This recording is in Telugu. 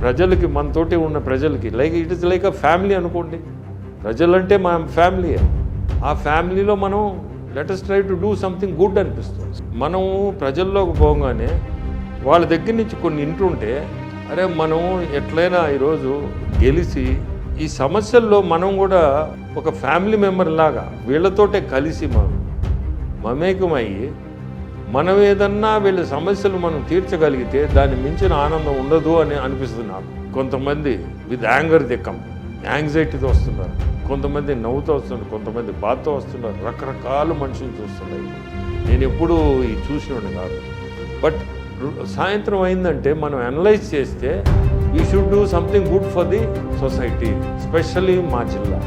ప్రజలకి మనతోటి ఉన్న ప్రజలకి like it is like a family అనుకోండి. ప్రజలంటే మా ఫ్యామిలీ ఆ ఫ్యామిలీలో మనం latest try to do something good అనిపిస్తుంది. మనం ప్రజల్లోకి పోగానే వాళ్ళ దగ్గర నుంచి కొన్ని ఇంటుంటే అరే మనం ఎట్లయినా ఈరోజు గెలిచి ఈ సమస్యల్లో మనం కూడా ఒక ఫ్యామిలీ మెంబర్ లాగా వీళ్ళతోటే కలిసి మనం మమేకమయ్యి మనం ఏదన్నా వీళ్ళ సమస్యలు మనం తీర్చగలిగితే దాన్ని మించిన ఆనందం ఉండదు అని అనిపిస్తుంది నాకు కొంతమంది విత్ యాంగర్ దిక్కం యాంగ్జైటీతో వస్తున్నారు. కొంతమంది నవ్వుతో వస్తున్నారు. కొంతమంది బాధతో వస్తున్నారు. రకరకాల మనుషులు చూస్తున్నాయి. నేను ఎప్పుడూ ఇది చూసినోడు కాదు. బట్ సాయంత్రం అయిందంటే మనం అనలైజ్ చేస్తే we should do something good for the society specially మా జిల్లా.